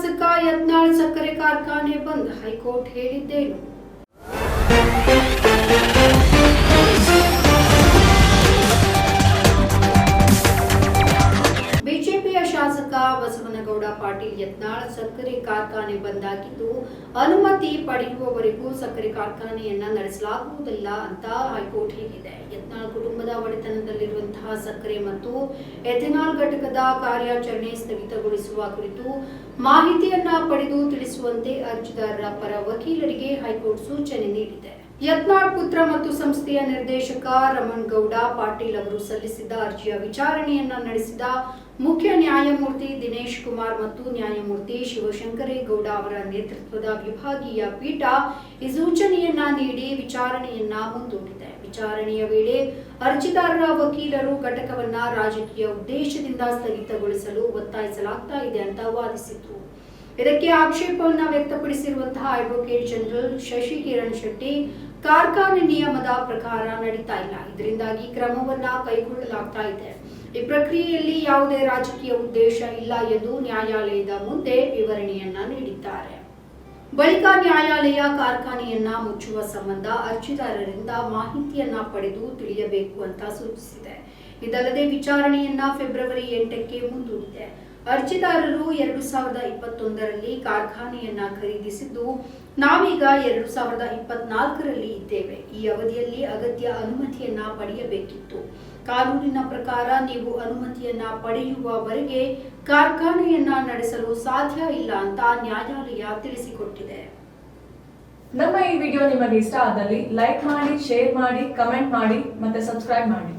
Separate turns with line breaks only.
ಶಾಸಕ ಯತ್ನಾಳ್ ಸಕ್ಕರೆ ಕಾರ್ಖಾನೆ ಬಂದ್ ಹೈಕೋರ್ಟ್ ಹೇಳಿದ್ದೇನು? ಬಸವನಗೌಡ ಪಾಟೀಲ್ ಯತ್ನಾಳ್ ಸಕ್ಕರೆ ಕಾರ್ಖಾನೆ ಬಂದಾಗಿದ್ದು, ಅನುಮತಿ ಪಡೆಯುವವರೆಗೂ ಸಕ್ಕರೆ ಕಾರ್ಖಾನೆಯನ್ನ ನಡೆಸಲಾಗುವುದಿಲ್ಲ ಅಂತ ಹೈಕೋರ್ಟ್ ಹೇಳಿದೆ. ಯತ್ನಾಳ್ ಕುಟುಂಬದ ಒಡೆತನದಲ್ಲಿರುವಂತಹ ಸಕ್ಕರೆ ಮತ್ತು ಎಥೆನಾಲ್ ಘಟಕದ ಕಾರ್ಯಾಚರಣೆ ಸ್ಥಗಿತಗೊಳಿಸುವ ಕುರಿತು ಮಾಹಿತಿಯನ್ನ ಪಡೆದು ತಿಳಿಸುವಂತೆ ಅರ್ಜಿದಾರರ ಪರ ವಕೀಲರಿಗೆ ಹೈಕೋರ್ಟ್ ಸೂಚನೆ ನೀಡಿದೆ. ಯತ್ನಾಳ್ ಪುತ್ರ ಮತ್ತು ಸಂಸ್ಥೆಯ ನಿರ್ದೇಶಕ ರಮಣ್ ಗೌಡ ಪಾಟೀಲ್ ಅವರು ಸಲ್ಲಿಸಿದ್ದ ಅರ್ಜಿಯ ವಿಚಾರಣೆಯನ್ನ ನಡೆಸಿದ ಮುಖ್ಯ ನ್ಯಾಯಮೂರ್ತಿ ದಿನೇಶ್ ಕುಮಾರ್ ಮತ್ತು ನ್ಯಾಯಮೂರ್ತಿ ಶಿವಶಂಕರೇಗೌಡ ಅವರ ನೇತೃತ್ವದ ವಿಭಾಗೀಯ ಪೀಠ ಈ ಸೂಚನೆಯನ್ನ ನೀಡಿ ವಿಚಾರಣೆಯನ್ನ ಮುಂದೂಡಿದೆ. ವಿಚಾರಣೆಯ ವೇಳೆ ಅರ್ಜಿದಾರರ ವಕೀಲರು ಘಟಕವನ್ನ ರಾಜಕೀಯ ಉದ್ದೇಶದಿಂದ ಸ್ಥಗಿತಗೊಳಿಸಲು ಒತ್ತಾಯಿಸಲಾಗ್ತಾ ಇದೆ ಅಂತ ವಾದಿಸಿದ್ರು. ಇದಕ್ಕೆ ಆಕ್ಷೇಪವನ್ನು ವ್ಯಕ್ತಪಡಿಸಿರುವಂತಹ ಅಡ್ವೊಕೇಟ್ ಜನರಲ್ ಶಶಿ ಕಿರಣ್ ಶೆಟ್ಟಿ, ಕಾರ್ಖಾನೆ ನಿಯಮದ ಪ್ರಕಾರ ನಡೀತಾ ಇಲ್ಲ. ಇದರಿಂದಾಗಿ ಕ್ರಮವನ್ನ ಕೈಗೊಳ್ಳಲಾಗ್ತಾ ಇದೆ. ಈ ಪ್ರಕ್ರಿಯೆಯಲ್ಲಿ ಯಾವುದೇ ರಾಜಕೀಯ ಉದ್ದೇಶ ಇಲ್ಲ ಎಂದು ನ್ಯಾಯಾಲಯದ ಮುಂದೆ ವಿವರಣೆಯನ್ನ ನೀಡಿದ್ದಾರೆ. ಬಳಿಕ ನ್ಯಾಯಾಲಯ ಕಾರ್ಖಾನೆಯನ್ನ ಮುಚ್ಚುವ ಸಂಬಂಧ ಅರ್ಜಿದಾರರಿಂದ ಮಾಹಿತಿಯನ್ನ ಪಡೆದು ತಿಳಿಯಬೇಕು ಅಂತ ಸೂಚಿಸಿದೆ. ಇದಲ್ಲದೆ ವಿಚಾರಣೆಯನ್ನ ಫೆಬ್ರವರಿ ಎಂಟಕ್ಕೆ ಮುಂದೂಡಿದೆ. ಅರ್ಜಿದಾರರು ಎರಡು ಸಾವಿರದ ಇಪ್ಪತ್ತೊಂದರಲ್ಲಿ ಕಾರ್ಖಾನೆಯನ್ನ ಖರೀದಿಸಿದ್ದು, ನಾವೀಗ ಎರಡು ಸಾವಿರದ ಇಪ್ಪತ್ನಾಲ್ಕರಲ್ಲಿ ಇದ್ದೇವೆ. ಈ ಅವಧಿಯಲ್ಲಿ ಅಗತ್ಯ ಅನುಮತಿಯನ್ನ ಪಡೆಯಬೇಕಿತ್ತು. ಕಾನೂನಿನ ಪ್ರಕಾರ ನೀವು ಅನುಮತಿಯನ್ನ ಪಡೆಯುವವರೆಗೆ ಕಾರ್ಖಾನೆಯನ್ನ ನಡೆಸಲು ಸಾಧ್ಯ ಇಲ್ಲ ಅಂತ ನ್ಯಾಯಾಲಯ ತಿಳಿಸಿಕೊಟ್ಟಿದೆ.
ನಮ್ಮ ಈ ವಿಡಿಯೋ ನಿಮಗೆ ಇಷ್ಟ ಆದಲ್ಲಿ ಲೈಕ್ ಮಾಡಿ, ಶೇರ್ ಮಾಡಿ, ಕಮೆಂಟ್ ಮಾಡಿ ಮತ್ತೆ ಸಬ್ಸ್ಕ್ರೈಬ್ ಮಾಡಿ.